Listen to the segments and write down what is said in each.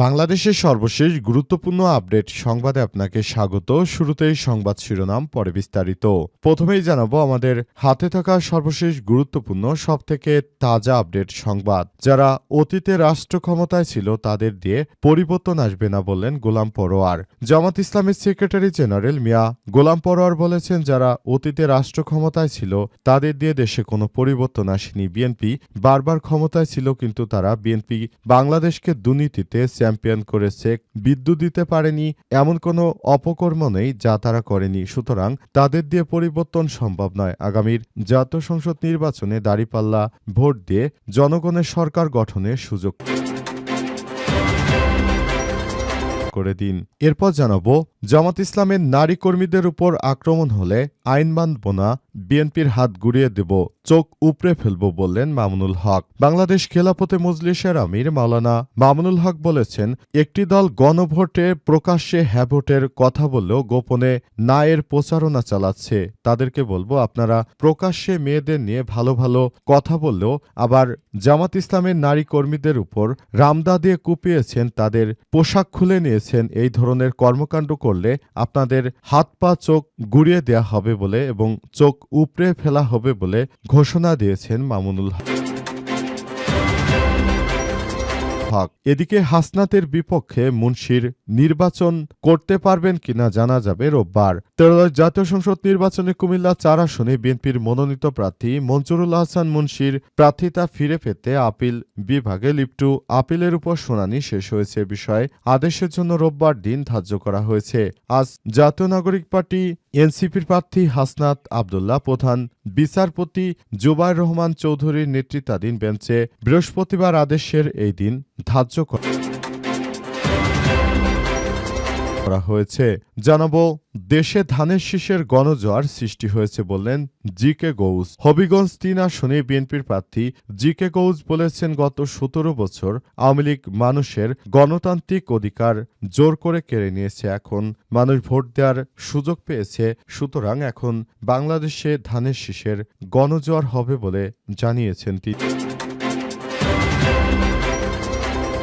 বাংলাদেশের সর্বশেষ গুরুত্বপূর্ণ আপডেট সংবাদে আপনাকে স্বাগত। শুরুতেই সংবাদ শিরোনাম, পরে বিস্তারিত। প্রথমেই জানাব আমাদের হাতে থাকা সর্বশেষ গুরুত্বপূর্ণ, সবথেকে তাজা আপডেট সংবাদ। যারা অতীতে রাষ্ট্র ক্ষমতায় ছিল, তাদের দিয়ে পরিবর্তন আসবে না বললেন গোলাম পরোয়ার। জামাত ইসলামের সেক্রেটারি জেনারেল মিয়া গোলাম পরোয়ার বলেছেন, যারা অতীতে রাষ্ট্র ক্ষমতায় ছিল, তাদের দিয়ে দেশে কোনো পরিবর্তন আসেনি। বিএনপি বারবার ক্ষমতায় ছিল, কিন্তু তারা বিএনপি বাংলাদেশকে দুর্নীতিতে চ্যাম্পিয়ন করেছে, বিদ্যুৎ দিতে পারেনি, এমন কোনো অপকর্ম নেই যা তারা করেনি। সুতরাং তাদের দিয়ে পরিবর্তন সম্ভব নয়। আগামীর জাতীয় সংসদ নির্বাচনে দাঁড়িপাল্লা ভোট দিয়ে জনগণের সরকার গঠনের সুযোগ করে দিন। এরপর জানাব জামাত ইসলামের নারী কর্মীদের উপর আক্রমণ হলে আইন মানব না, বিএনপির হাত গুড়িয়ে দেব, চোখ উপড়ে ফেলব বললেন মামুনুল হক। বাংলাদেশ খেলাপথে মজলিসের আমির মাওলানা মামুনুল হক বলেছেন, একটি দল গণভোটে প্রকাশ্যে হ্যাঁ ভোটের কথা বললেও গোপনে না এর প্রচারণা চালাচ্ছে। তাদেরকে বলব, আপনারা প্রকাশ্যে মেয়েদের নিয়ে ভালো ভালো কথা বললেও আবার জামাত ইসলামের নারী কর্মীদের উপর রামদা দিয়ে কুপিয়েছেন, তাদের পোশাক খুলে নিয়েছেন, এই ধরনের কর্মকাণ্ড করলে আপনাদের হাত পা চোখ গুড়িয়ে দেয়া হবে বলে এবং চোখ উপড়ে ফেলা হবে বলে ঘোষণা দিয়েছেন মামুনুল হক। হক এদিকে হাসনাতের বিপক্ষে মুন্সির নির্বাচন করতে পারবেন কিনা জানা যাবে রোববার। ত্রয়োদশ জাতীয় সংসদ নির্বাচনে কুমিল্লা চার আসনে বিএনপির মনোনীত প্রার্থী মঞ্জুরুল হাসান মুন্সির প্রার্থিতা ফিরে পেতে আপিল বিভাগে লিপ্টু আপিলের উপর শুনানি শেষ হয়েছে বিষয়ে আদেশের জন্য রোববার দিন ধার্য করা হয়েছে। আজ জাতীয় নাগরিক পার্টি এনসিপির প্রার্থী হাসনাত আবদুল্লাহ প্রধান বিচারপতি জুবাইর রহমান চৌধুরীর নেতৃত্বাধীন বেঞ্চে বৃহস্পতিবার আদেশের এই দিন ধার্য করা করা হয়েছে। জানাব, দেশে ধানের শীষের গণজোয়ার সৃষ্টি হয়েছে বললেন জি কে গৌস। হবিগঞ্জ তিন আসনে বিএনপির প্রার্থী জি কে গৌস বলেছেন, গত সতেরো বছর আওয়ামী লীগ মানুষের গণতান্ত্রিক অধিকার জোর করে কেড়ে নিয়েছে। এখন মানুষ ভোট দেওয়ার সুযোগ পেয়েছে। সুতরাং এখন বাংলাদেশে ধানের শীষের গণজোয়ার হবে বলে জানিয়েছেন তিনি।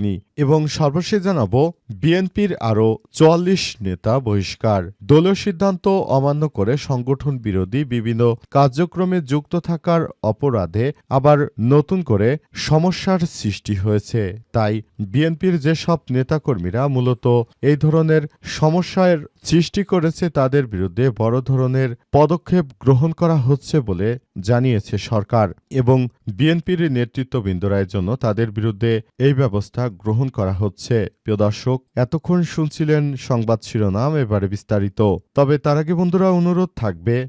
নি এবং সর্বশেষ জানাব, বিএনপির আরও চুয়াল্লিশ নেতা বহিষ্কার। দলীয় সিদ্ধান্ত অমান্য করে সংগঠন বিরোধী বিভিন্ন কার্যক্রমে যুক্ত থাকার অপরাধে আবার নতুন করে সমস্যার সৃষ্টি হয়েছে। তাই বিএনপির যেসব নেতাকর্মীরা মূলত এই ধরনের সমস্যার সৃষ্টি করেছে, তাদের বিরুদ্ধে বড় ধরনের পদক্ষেপ গ্রহণ করা হচ্ছে বলে জানিয়েছে সরকার এবং বিএনপির নেতৃত্ববৃন্দরা এর জন্য তাদের বিরুদ্ধে এই ব্যবস্থা গ্রহণ করা হচ্ছে। প্রিয় দর্শক, এতক্ষণ শুনছিলেন সংবাদ শিরোনাম, এবারে বিস্তারিত। তবে তার আগে বন্ধুরা, অনুরোধ থাকবে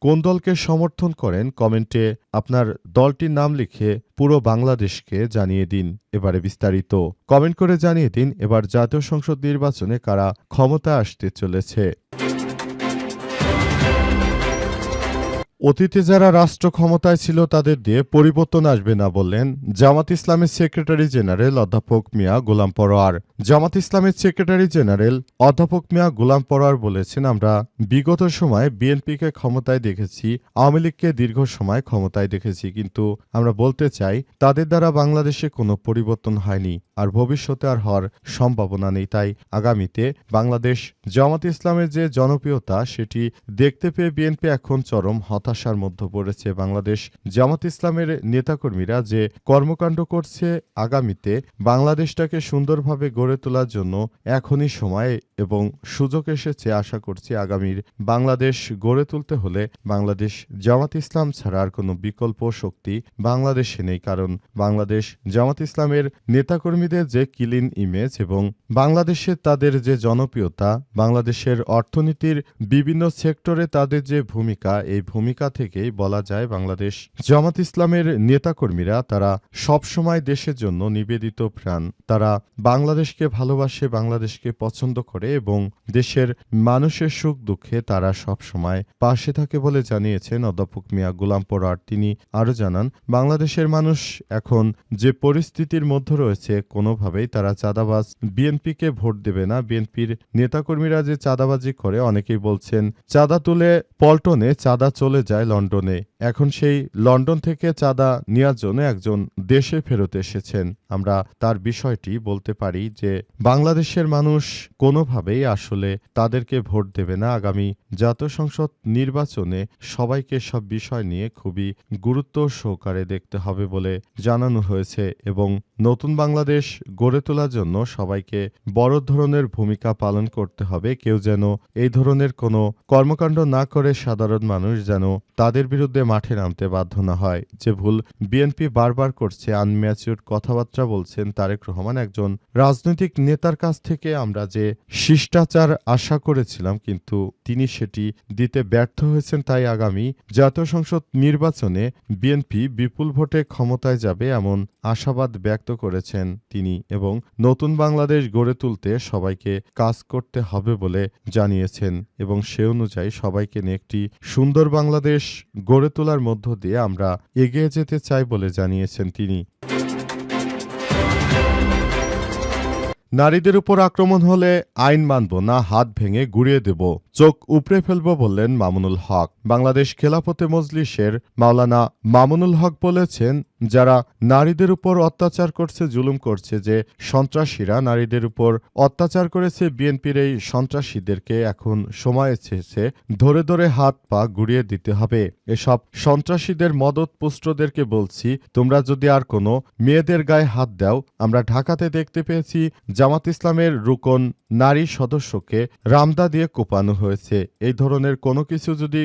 কোন দলকে সমর্থন করেন কমেন্টে আপনার দলটির নাম লিখে পুরো বাংলাদেশকে জানিয়ে দিন এবারে বিস্তারিত। কমেন্ট করে জানিয়ে দিন এবার জাতীয় সংসদ নির্বাচনে কারা ক্ষমতা আসতে চলেছে। অতীতে যারা রাষ্ট্র ক্ষমতায় ছিল, তাদের দিয়ে পরিবর্তন আসবে না বললেন জামাত ইসলামের সেক্রেটারি জেনারেল অধ্যাপক মিয়া গোলাম পরোয়ার। জামাত ইসলামের সেক্রেটারি জেনারেল অধ্যাপক মিয়া গোলাম পরোয়ার বলেছেন, আমরা বিগত সময়ে বিএনপিকে ক্ষমতায় দেখেছি, আওয়ামী লীগকে দীর্ঘ সময় ক্ষমতায় দেখেছি, কিন্তু আমরা বলতে চাই, তাদের দ্বারা বাংলাদেশে কোনো পরিবর্তন হয়নি। আর ভবিষ্যতে আর হওয়ার সম্ভাবনা নেই। তাই আগামীতে বাংলাদেশ জামাত ইসলামের যে জনপ্রিয়তা, সেটি দেখতে পেয়ে বিএনপি এখন চরম হতাশার মধ্যে পড়েছে। বাংলাদেশ জামাত ইসলামের নেতাকর্মীরা যে কর্মকাণ্ড করছে, আগামীতে বাংলাদেশটাকে সুন্দরভাবে গড়ে তোলার জন্য এখনই সময় এবং সুযোগ এসেছে আশা করছি। আগামীর বাংলাদেশ গড়ে তুলতে হলে বাংলাদেশ জামাত ইসলাম ছাড়া আর কোনো বিকল্প শক্তি বাংলাদেশে নেই। কারণ বাংলাদেশ জামাত ইসলামের নেতাকর্মী নেতাকর্মীদের যে ক্লিন ইমেজ এবং বাংলাদেশে তাদের যে জনপ্রিয়তা, বাংলাদেশের অর্থনীতির বিভিন্ন সেক্টরে তাদের যে ভূমিকা, এই ভূমিকা থেকেই বলা যায় বাংলাদেশ। জামাত ইসলামের নেতাকর্মীরা তারা সবসময় দেশের জন্য নিবেদিত প্রাণ। তারা বাংলাদেশকে ভালোবাসে, বাংলাদেশকে পছন্দ করে এবং দেশের মানুষের সুখ দুঃখে তারা সবসময় পাশে থাকে বলে জানিয়েছেন অধ্যাপক মিয়া গোলাম পরার তিনি আরও জানান, বাংলাদেশের মানুষ এখন যে পরিস্থিতির মধ্যে রয়েছে কোনোভাবেই তারা চাঁদাবাজ বিএনপিকে ভোট দেবে না। বিএনপির নেতাকর্মীরা যে চাঁদাবাজি করে, অনেকেই বলছেন চাঁদা তুলে পল্টনে চাঁদা চলে যায় লন্ডনে। এখন সেই লন্ডন থেকে চাঁদা নেওয়ার জন্য একজন দেশে ফেরত এসেছেন। আমরা তার বিষয়টি বলতে পারি যে বাংলাদেশের মানুষ কোনোভাবেই আসলে তাদেরকে ভোট দেবে না। আগামী জাতীয় সংসদ নির্বাচনে সবাইকে সব বিষয় নিয়ে খুবই গুরুত্ব সহকারে দেখতে হবে বলে জানানো হয়েছে এবং নতুন বাংলাদেশ গড়ে তোলার জন্য সবাইকে বড় ধরনের ভূমিকা পালন করতে হবে। কেউ যেন এই ধরনের কোনো কর্মকাণ্ড না করে সাধারণ মানুষ যেন তাদের বিরুদ্ধে মাঠে নামতে বাধ্য না হয়। যে ভুল বিএনপি বারবার করছে, আনম্যাচিউর কথাবার্তা বলছেন তারেক রহমান, একজন রাজনৈতিক নেতার কাছ থেকে আমরা যে শিষ্টাচার আশা করেছিলাম, কিন্তু তিনি সেটি দিতে ব্যর্থ হয়েছেন তাই আগামী জাতীয় সংসদ নির্বাচনে বিএনপি বিপুল ভোটে ক্ষমতায় যাবে এমন আশাবাদ ব্যক্ত করেছেন তিনি। এবং নতুন বাংলাদেশ গড়ে তুলতে সবাইকে কাজ করতে হবে বলে জানিয়েছেন এবং সে অনুযায়ী সবাইকে নিয়ে একটি সুন্দর বাংলাদেশ গড়ে তোলার মধ্য দিয়ে আমরা এগিয়ে যেতে চাই বলে জানিয়েছেন তিনি। নারীদের উপর আক্রমণ হলে আইন মানব না, হাত ভেঙে গুড়িয়ে দেব, চোখ উপড়ে ফেলব বললেন মামুনুল হক। বাংলাদেশ খেলাফতে মজলিসের মাওলানা মামুনুল হক বলেছেন যারা নারীদের উপর অত্যাচার করছে, জুলুম করছে যে সন্ত্রাসীরা নারীদের উপর অত্যাচার করেছে, বিএনপির এই সন্ত্রাসীদেরকে এখন সময় এসেছে ধরে ধরে হাত পা গুড়িয়ে দিতে হবে। এসব সন্ত্রাসীদের মদত পুষ্টদেরকে বলছি, তোমরা যদি আর কোনো মেয়েদের গায়ে হাত দাও, আমরা ঢাকাতে দেখতে পেয়েছি জামাত ইসলামের রুকন নারী সদস্যকে রামদা দিয়ে কোপানো হয়েছে। এই ধরনের কোনো কিছু যদি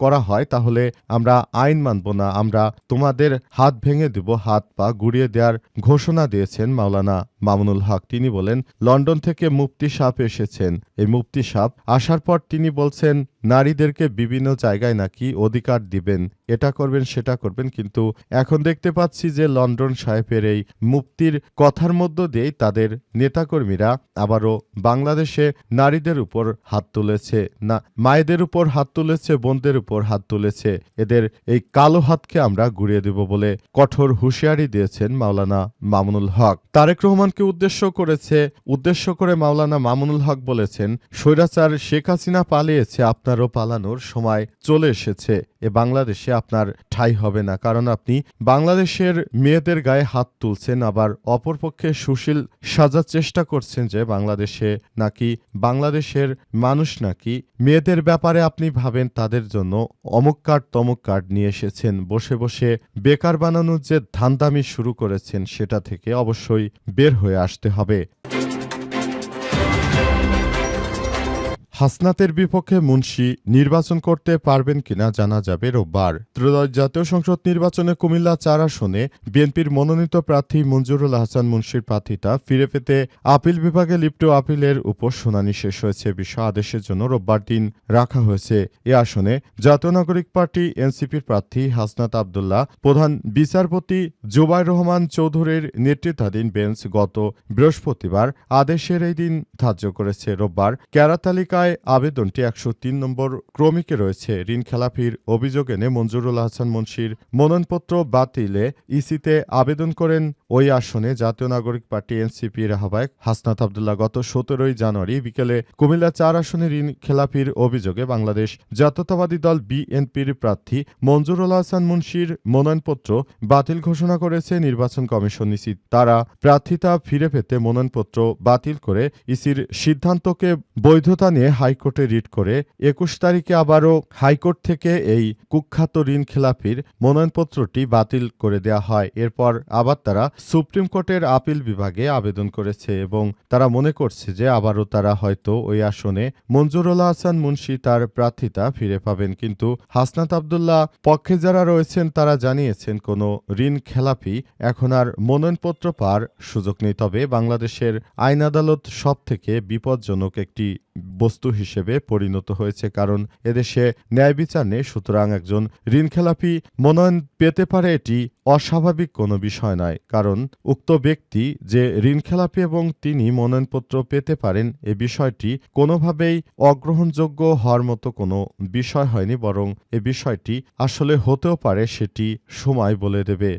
করা হয়, তাহলে আমরা আইন মানব না, আমরা তোমাদের হাত ভেঙে দেব হাত পা গুড়িয়ে দেওয়ার ঘোষণা দিয়েছেন মাওলানা মামুনুল হক, তিনি বলেন, লন্ডন থেকে মুফতি সাপ এসেছেন। এই মুফতি সাপ আসার পর তিনি বলছেন, নারীদেরকে বিভিন্ন জায়গায় নাকি অধিকার দিবেন। এটা করবেন, সেটা করবেন। কিন্তু এখন দেখতে পাচ্ছি যে লন্ডন সাহেবের এই মুক্তির কথার মধ্য দিয়েই তাদের নেতাকর্মীরা আবারও বাংলাদেশে নারীদের উপর হাত তুলেছে। না, মায়েদের উপর হাত তুলেছে, বোনদের উপর হাত তুলেছে। এদের এই কালো হাতকে আমরা গুড়িয়ে দেব বলে কঠোর হুঁশিয়ারি দিয়েছেন মাওলানা মামুনুল হক। তারেক রহমানকে উদ্দেশ্য করেছে, উদ্দেশ্য করে মাওলানা মামুনুল হক বলেছেন, স্বৈরাচার শেখ হাসিনা পালিয়েছে, আপনারও পালানোর সময় চলে এসেছে। এ বাংলাদেশে আপনার ঠাই হবে না। কারণ আপনি বাংলাদেশের মেয়েদের গায়ে হাত তুলছেন, আবার অপরপক্ষে সুশীল সাজার চেষ্টা করছেন যে বাংলাদেশে নাকি বাংলাদেশের মানুষ নাকি মেয়েদের ব্যাপারে আপনি ভাবেন তাদের জন্য অমুক কার্ড, তমুক কার্ড নিয়ে এসেছেন। বসে বসে বেকার বানানোর যে ধান্দামি শুরু করেছেন সেটা থেকে অবশ্যই বের হয়ে আসতে হবে। হাসনাতের বিপক্ষে মুন্সি নির্বাচন করতে পারবেন কিনা জানা যাবে রোববার। ত্রয়োদশ জাতীয় সংসদ নির্বাচনে কুমিল্লা চার আসনে বিএনপির মনোনীত প্রার্থী মঞ্জুরুল হাসান মুন্সির প্রার্থিতা ফিরে পেতে আপিল বিভাগে লিপ্ট আপিলের উপর শুনানি শেষ হয়েছে। বিষয় আদেশের জন্য রোববার দিন রাখা হয়েছে। এ আসনে জাতীয় নাগরিক পার্টি এনসিপির প্রার্থী হাসনাত আবদুল্লাহ, প্রধান বিচারপতি জুবাইর রহমান চৌধুরীর নেতৃত্বাধীন বেঞ্চ গত বৃহস্পতিবার আদেশের এই দিন ধার্য করেছে। রোববার ক্যারা তালিকায় আবেদনটি একশো তিন নম্বর ক্রমিকে রয়েছে। ঋণ খেলাপির অভিযোগ এনে মঞ্জুরুল হাসান মুন্সির মনোনয়নপত্র বাতিলে ইসিতে আবেদন করেন ওই আসনে জাতীয় নাগরিক পার্টি এনসিপির আহ্বায়ক হাসনাত আবদুল্লাহ। গত সতেরোই জানুয়ারি বিকেলে কুমিল্লা চার আসনে ঋণ খেলাপির অভিযোগে বাংলাদেশ জাতীয়তাবাদী দল বিএনপির প্রার্থী মঞ্জুরুল হাসান মুন্সির মনোনয়নপত্র বাতিল ঘোষণা করেছে নির্বাচন কমিশন ইসি। তারা প্রার্থিতা ফিরে পেতে মনোনয়নপত্র বাতিল করে ইসির সিদ্ধান্তকে বৈধতা নিয়ে হাইকোর্টে রিট করে, একুশ তারিখে আবারও হাইকোর্ট থেকে এই কুখ্যাত ঋণ খেলাপির মনোনয়নপত্রটি বাতিল করে দেওয়া হয়। এরপর আবার তারা সুপ্রিম কোর্টের আপিল বিভাগে আবেদন করেছে এবং তারা মনে করছে যে আবারও তারা হয়তো ওই আসনে মঞ্জুরুল হাসান মুন্সি তার প্রার্থিতা ফিরে পাবেন। কিন্তু হাসনাত আবদুল্লাহ পক্ষে যারা রয়েছেন, তারা জানিয়েছেন কোনো ঋণ খেলাপি এখন আর মনোনয়নপত্র পাওয়ার সুযোগ নেই। তবে বাংলাদেশের আইন আদালত সব থেকে বিপজ্জনক একটি বস্তু হিসেবে পরিণত হয়েছে, কারণ এদেশে ন্যায় বিচার নেই, সুতরাং একজন ঋণখেলাপি মনোনয়ন পেতে পারে এটি অস্বাভাবিক কোনো বিষয় নয়, কারণ উক্ত ব্যক্তি যে ঋণখেলাপি এবং তিনি মনোনয়নপত্র পেতে পারেন, এ বিষয়টি কোনোভাবেই অগ্রহণযোগ্য হওয়ার মতো কোনো বিষয় হয়নি, বরং এ বিষয়টি আসলে হতেও পারে, সেটি সময় বলে দেবে।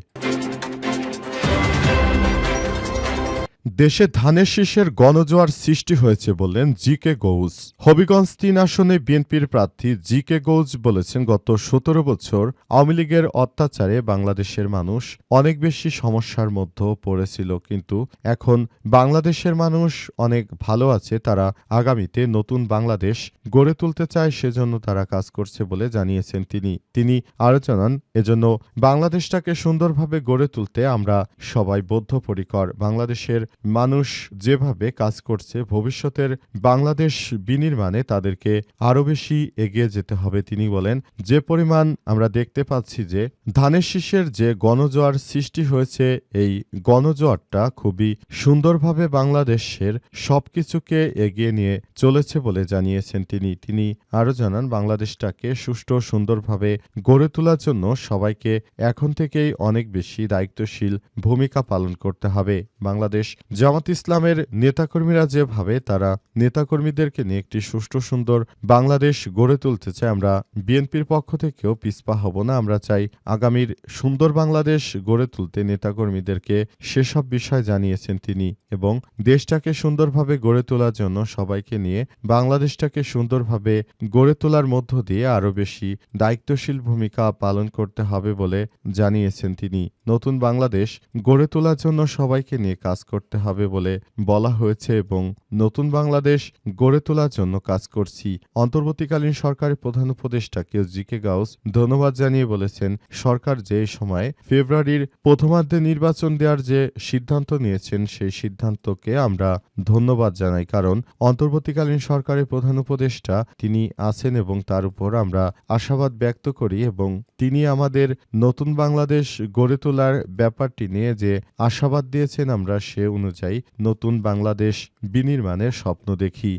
দেশে ধানের শীষের গণজোয়ার সৃষ্টি হয়েছে বললেন জি কে গৌজ হবিগঞ্জ তিন আসনে বিএনপির প্রার্থী জি কে গৌজ বলেছেন, গত সতেরো বছর আওয়ামী লীগের অত্যাচারে বাংলাদেশের মানুষ অনেক বেশি সমস্যার মধ্যে পড়েছিল, কিন্তু এখন বাংলাদেশের মানুষ অনেক ভালো আছে, তারা আগামীতে নতুন বাংলাদেশ গড়ে তুলতে চায়, সেজন্য তারা কাজ করছে বলে জানিয়েছেন তিনি। তিনি আরও জানান, এজন্য বাংলাদেশটাকে সুন্দরভাবে গড়ে তুলতে আমরা সবাই বদ্ধপরিকর, বাংলাদেশের মানুষ যেভাবে কাজ করছে, ভবিষ্যতের বাংলাদেশ বিনির্মাণে তাদেরকে আরও বেশি এগিয়ে যেতে হবে, তিনি বলেন। যে পরিমাণ আমরা দেখতে পাচ্ছি যে ধানের শীষের যে গণজোয়ার সৃষ্টি হয়েছে, এই গণজোয়ারটা খুবই সুন্দরভাবে বাংলাদেশের সবকিছুকে এগিয়ে নিয়ে চলেছে বলে জানিয়েছেন তিনি। তিনি আরও জানান, বাংলাদেশটাকে সুষ্ঠু, সুন্দরভাবে গড়ে তোলার জন্য সবাইকে এখন থেকেই অনেক বেশি দায়িত্বশীল ভূমিকা পালন করতে হবে। বাংলাদেশ জামাত ইসলামের নেতাকর্মীরা যেভাবে তারা নেতাকর্মীদেরকে নিয়ে একটি সুষ্ঠু, সুন্দর বাংলাদেশ গড়ে তুলতে চায়, আমরা বিএনপির পক্ষ থেকেও পিছপা হব না। আমরা চাই আগামীর সুন্দর বাংলাদেশ গড়ে তুলতে নেতাকর্মীদেরকে সেসব বিষয় জানিয়েছেন তিনি এবং দেশটাকে সুন্দরভাবে গড়ে তোলার জন্য সবাইকে নিয়ে বাংলাদেশটাকে সুন্দরভাবে গড়ে তোলার মধ্য দিয়ে আরও বেশি দায়িত্বশীল ভূমিকা পালন করতে হবে বলে জানিয়েছেন তিনি। নতুন বাংলাদেশ গড়ে তোলার জন্য সবাইকে নিয়ে কাজ করতে হবে বলে বলা হয়েছে এবং নতুন বাংলাদেশ গড়ে তোলার জন্য কাজ করছি। অন্তর্বর্তীকালীন সরকারের প্রধান উপদেষ্টা কেউ জিকে গাউস ধন্যবাদ জানিয়ে বলেছেন, সরকার যে সময় ফেব্রুয়ারির প্রথমার্ধে নির্বাচন দেওয়ার যে সিদ্ধান্ত নিয়েছেন, সেই সিদ্ধান্তকে আমরা ধন্যবাদ জানাই। কারণ অন্তর্বর্তীকালীন সরকারের প্রধান উপদেষ্টা তিনি আছেন এবং তার উপর আমরা আশাবাদ ব্যক্ত করি এবং তিনি আমাদের নতুন বাংলাদেশ গড়ে তোলার ব্যাপারটি নিয়ে যে আশাবাদ দিয়েছেন আমরা, সে অনুযায়ী নতুন বাংলাদেশ বিনির্মাণের স্বপ্ন দেখি।